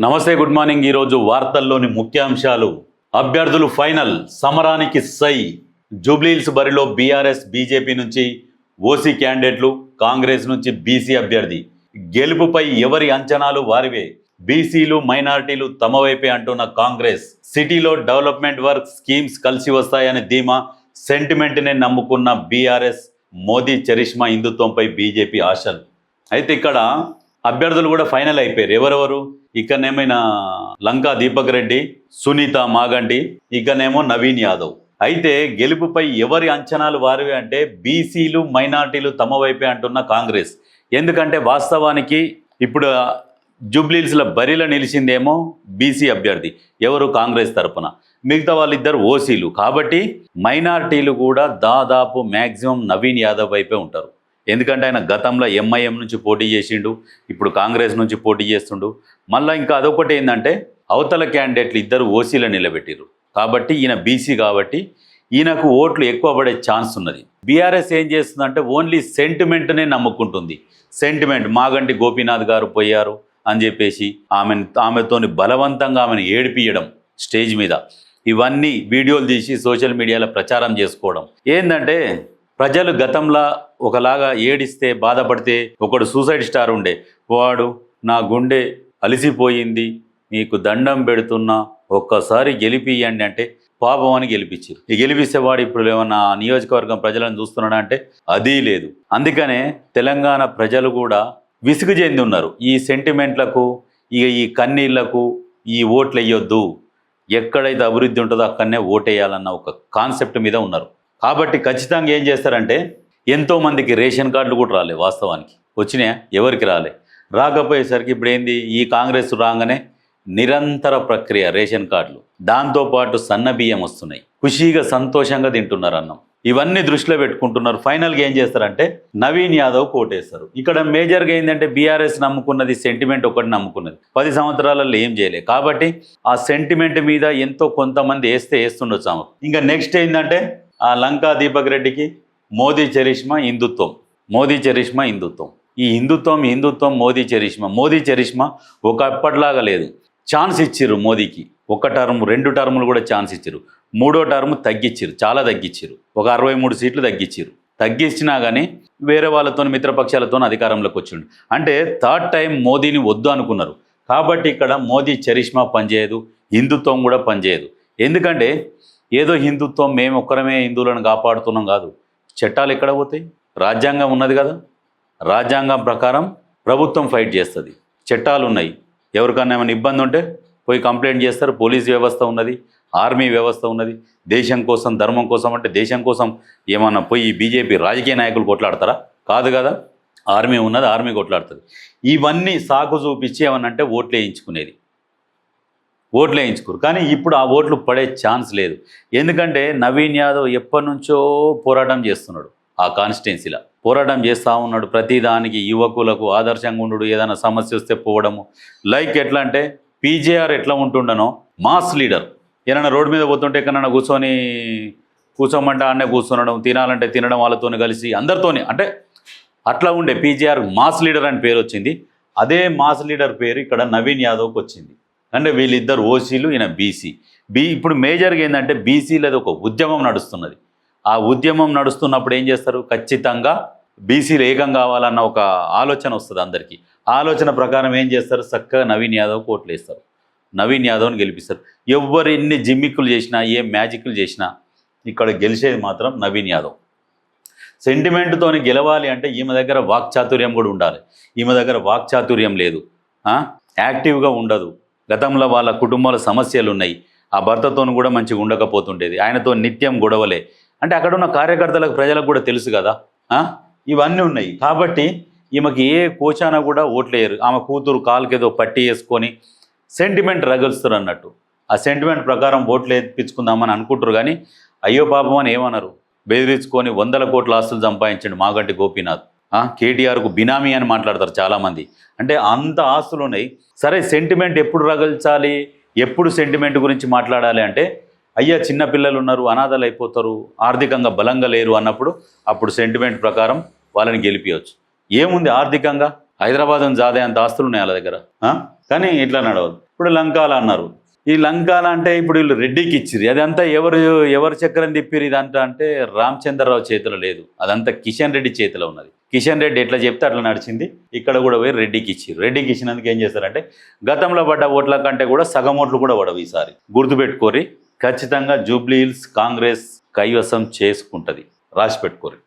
నమస్తే good morning. ఈరోజు వార్తల్లోని ముఖ్యాంశాలు. అభ్యర్థులు ఫైనల్ సమరానికి సై. జూబ్లీహిల్స్ బరిలో బీఆర్ఎస్ బీజేపీ నుంచి ఓసీ క్యాండిడేట్లు కాంగ్రెస్ నుంచి బీసీ అభ్యర్థి. గెలుపుపై ఎవరి అంచనాలు వారివే? బీసీలు మైనారిటీలు తమ వైపే అంటున్న కాంగ్రెస్. సిటీలో డెవలప్మెంట్ వర్క్ స్కీమ్స్ కలిసి వస్తాయని ధీమా. సెంటిమెంట్నే నమ్ముకున్న బీఆర్ఎస్ మోదీ చరిష్మా హిందుత్వంపై బీజేపీ ఆశలు. అయితే ఇక్కడ అభ్యర్థులు కూడా ఫైనల్ అయిపోయారు. ఎవరెవరు? ఇక్కడనేమైనా లంకా దీపక్ రెడ్డి సునీత మాగండి ఇకనేమో నవీన్ యాదవ్. అయితే గెలుపుపై ఎవరి అంచనాలు వారివి అంటే బీసీలు మైనార్టీలు తమ వైపే అంటున్న కాంగ్రెస్. ఎందుకంటే వాస్తవానికి ఇప్పుడు జూబ్లీహిల్స్లో బరిలో నిలిచిందేమో బీసీ అభ్యర్థి. ఎవరు? కాంగ్రెస్ తరపున. మిగతా వాళ్ళిద్దరు ఓసీలు. కాబట్టి మైనార్టీలు కూడా దాదాపు మ్యాక్సిమం నవీన్ యాదవ్ వైపే ఉంటారు. ఎందుకంటే ఆయన గతంలో ఎంఐఎం నుంచి పోటీ చేసిండు ఇప్పుడు కాంగ్రెస్ నుంచి పోటీ చేస్తుండు. మళ్ళీ ఇంకా అదొకటి ఏంటంటే అవతల క్యాండిడేట్లు ఇద్దరు ఓసీలో నిలబెట్టిరు కాబట్టి ఈయన బీసీ కాబట్టి ఈయనకు ఓట్లు ఎక్కువ పడే ఛాన్స్ ఉన్నది. బీఆర్ఎస్ ఏం చేస్తుందంటే ఓన్లీ సెంటిమెంట్నే నమ్ముకుంటుంది. సెంటిమెంట్ మాగంటి గోపీనాథ్ గారు పోయారు అని చెప్పేసి ఆమెను ఆమెతోని బలవంతంగా ఆమెను ఏడిపియడం స్టేజ్ మీద. ఇవన్నీ వీడియోలు తీసి సోషల్ మీడియాలో ప్రచారం చేసుకోవడం. ఏంటంటే ప్రజలు గతంలో ఒకలాగా ఏడిస్తే బాధపడితే ఒకడు సూసైడ్ స్టార్ ఉండే. వాడు నా గుండె అలిసిపోయింది నీకు దండం పెడుతున్నా ఒక్కసారి గెలిపియండి అంటే పాపం అని గెలిపించారు. ఈ గెలిపిస్తే వాడు ఇప్పుడు ఏమన్నా నియోజకవర్గం ప్రజలను చూస్తున్నాడా అంటే అదీ లేదు. అందుకనే తెలంగాణ ప్రజలు కూడా విసుగు చెంది ఉన్నారు. ఈ సెంటిమెంట్లకు ఇక ఈ కన్నీళ్ళకు ఈ ఓట్లు వేయొద్దు ఎక్కడైతే అభివృద్ధి ఉంటుందో అక్కడనే ఓటేయాలన్న ఒక కాన్సెప్ట్ మీద ఉన్నారు. కాబట్టి ఖచ్చితంగా ఏం చేస్తారంటే ఎంతోమందికి రేషన్ కార్డులు కూడా రాలే వాస్తవానికి. వచ్చినాయా? ఎవరికి రాలే. రాకపోయేసరికి ఇప్పుడు ఏంది? ఈ కాంగ్రెస్ రాగానే నిరంతర ప్రక్రియ రేషన్ కార్డులు. దాంతోపాటు సన్న బియ్యం వస్తున్నాయి. ఖుషీగా సంతోషంగా తింటున్నారు అన్నం. ఇవన్నీ దృష్టిలో పెట్టుకుంటున్నారు. ఫైనల్గా ఏం చేస్తారంటే నవీన్ యాదవ్ కోటేస్తారు ఇక్కడ మేజర్గా ఏంటంటే బీఆర్ఎస్ నమ్ముకున్నది సెంటిమెంట్ ఒకటి నమ్ముకున్నది. పది సంవత్సరాలలో ఏం చేయలేదు కాబట్టి ఆ సెంటిమెంట్ మీద ఎంతో కొంతమంది వేస్తే వేస్తుండొచ్చు ఇంకా నెక్స్ట్ ఏంటంటే ఆ లంకా దీపక్ రెడ్డికి మోదీ చరిష్మా హిందుత్వం మోదీ చరిష్మా హిందుత్వం. ఈ హిందుత్వం హిందుత్వం మోదీ చరిష్మా. మోదీ చరిష్మా ఒక అప్పట్లాగా లేదు. ఛాన్స్ ఇచ్చిర్రు మోదీకి. ఒక టర్మ్ రెండు టర్ములు కూడా ఛాన్స్ ఇచ్చారు మూడో టర్మ్ తగ్గించారు చాలా తగ్గించారు ఒక అరవై మూడు సీట్లు తగ్గించారు తగ్గించినా కానీ వేరే వాళ్ళతో మిత్రపక్షాలతో అధికారంలోకి వచ్చిండు. అంటే థర్డ్ టైం మోదీని వద్దు అనుకున్నారు. కాబట్టి ఇక్కడ మోదీ చరిష్మా పనిచేయదు హిందుత్వం కూడా పనిచేయదు. ఎందుకంటే ఏదో హిందుత్వం మేము ఒక్కరమే హిందువులను కాపాడుతున్నాం కాదు. చట్టాలు ఎక్కడ పోతాయి? రాజ్యాంగం ఉన్నది కదా. రాజ్యాంగం ప్రకారం ప్రభుత్వం ఫైట్ చేస్తుంది. చట్టాలు ఉన్నాయి. ఎవరికన్నా ఏమైనా ఇబ్బంది ఉంటే పోయి కంప్లైంట్ చేస్తారు. పోలీస్ వ్యవస్థ ఉన్నది. ఆర్మీ వ్యవస్థ ఉన్నది. దేశం కోసం ధర్మం కోసం అంటే దేశం కోసం ఏమన్నా పోయి బీజేపీ రాజకీయ నాయకులు కొట్లాడతారా? కాదు కదా. ఆర్మీ ఉన్నది ఆర్మీ కొట్లాడుతుంది. ఇవన్నీ సాకు చూపించి ఏమన్నంటే ఓట్లు వేయించుకునేది. ఓట్లు వేయించుకోరు. కానీ ఇప్పుడు ఆ ఓట్లు పడే ఛాన్స్ లేదు. ఎందుకంటే నవీన్ యాదవ్ ఎప్పటి నుంచో పోరాటం చేస్తున్నాడు ఆ కాన్స్టిట్యున్సీలో. పోరాటం చేస్తూ ఉన్నాడు. ప్రతిదానికి యువకులకు ఆదర్శంగా ఉండు ఏదైనా సమస్య వస్తే పోవడము. లైక్ ఎట్లా అంటే పీజేఆర్ ఎట్లా ఉంటుండనో మాస్ లీడర్. ఏదైనా రోడ్డు మీద పోతుంటే ఎక్కడైనా కూర్చొని కూర్చోమంటే అన్నే కూర్చునడం తినాలంటే తినడం వాళ్ళతోనే కలిసి అందరితోనే. అంటే అట్లా ఉండే పీజేఆర్ మాస్ లీడర్ అని పేరు వచ్చింది. అదే మాస్ లీడర్ పేరు ఇక్కడ నవీన్ యాదవ్కి వచ్చింది. అంటే వీళ్ళిద్దరు ఓసీలు ఈయన బీసీ. బీ ఇప్పుడు మేజర్గా ఏంటంటే బీసీలది ఒక ఉద్యమం నడుస్తున్నది. ఆ ఉద్యమం నడుస్తున్నప్పుడు ఏం చేస్తారు? ఖచ్చితంగా బీసీలు ఏకం కావాలన్న ఒక ఆలోచన వస్తుంది అందరికీ. ఆలోచన ప్రకారం ఏం చేస్తారు? చక్కగా నవీన్ యాదవ్ కోట్లు వేస్తారు నవీన్ యాదవ్ని గెలిపిస్తారు. ఎవరు ఎన్ని జిమ్మిక్కులు చేసినా ఏ మ్యాజిక్లు చేసినా ఇక్కడ గెలిచేది మాత్రం నవీన్ యాదవ్. సెంటిమెంట్తోని గెలవాలి అంటే ఈమె దగ్గర వాక్చాతుర్యం కూడా ఉండాలి. ఈమె దగ్గర వాక్చాతుర్యం లేదు. యాక్టివ్గా ఉండదు. గతంలో వాళ్ళ కుటుంబాల సమస్యలు ఉన్నాయి ఆ భర్తతోను కూడా మంచిగా ఉండకపోతుండేది. ఆయనతో నిత్యం గొడవలే. అంటే అక్కడ ఉన్న కార్యకర్తలకు ప్రజలకు కూడా తెలుసు కదా? ఇవన్నీ ఉన్నాయి. కాబట్టి ఈమెకి ఏ కోచాన కూడా ఓట్లేయరు. ఆమె కూతురు కాలుకేదో పట్టి వేసుకొని సెంటిమెంట్ రగులుస్తారు అన్నట్టు. ఆ సెంటిమెంట్ ప్రకారం ఓట్లు వేయించుకుందామని అనుకుంటారు కానీ అయ్యో పాపం అని ఏమన్నారు బెదిరించుకొని వందల కోట్ల ఆస్తులు సంపాదించండి మాగంటి గోపీనాథ్. కేటీఆర్కు బినామీ అని మాట్లాడతారు చాలామంది. అంటే అంత ఆస్తులు ఉన్నాయి. సరే సెంటిమెంట్ ఎప్పుడు రగల్చాలి? ఎప్పుడు సెంటిమెంట్ గురించి మాట్లాడాలి అంటే అయ్యా చిన్న పిల్లలు ఉన్నారు అనాథలు అయిపోతారు ఆర్థికంగా బలంగా లేరు అన్నప్పుడు అప్పుడు సెంటిమెంట్ ప్రకారం వాళ్ళని గెలిపించవచ్చు ఏముంది ఆర్థికంగా? హైదరాబాద్ జాదే అంత ఆస్తులు ఉన్నాయి వాళ్ళ దగ్గర. కానీ ఇట్లా నడవదు. ఇప్పుడు లంకాల అన్నారు. ఈ లంకాల అంటే ఇప్పుడు వీళ్ళు రెడ్డికి ఇచ్చిరు అదంతా ఎవరు ఎవరు చక్రం తిప్పిరు ఇదంతా అంటే రామచంద్రరావు చేతిలో లేదు. అదంతా కిషన్ రెడ్డి చేతిలో ఉన్నది. కిషన్ రెడ్డి ఎట్లా చెప్తే అట్లా నడిచింది. ఇక్కడ కూడా పోయి రెడ్డికి ఇచ్చిరు రెడ్డికి ఇచ్చినందుకు ఏం చేస్తారంటే గతంలో పడ్డ ఓట్ల కంటే కూడా సగం ఓట్లు కూడా పడవు ఈసారి. గుర్తుపెట్టుకోరి ఖచ్చితంగా జూబ్లీ హిల్స్ కాంగ్రెస్ కైవసం చేసుకుంటుంది. రాసి పెట్టుకోరి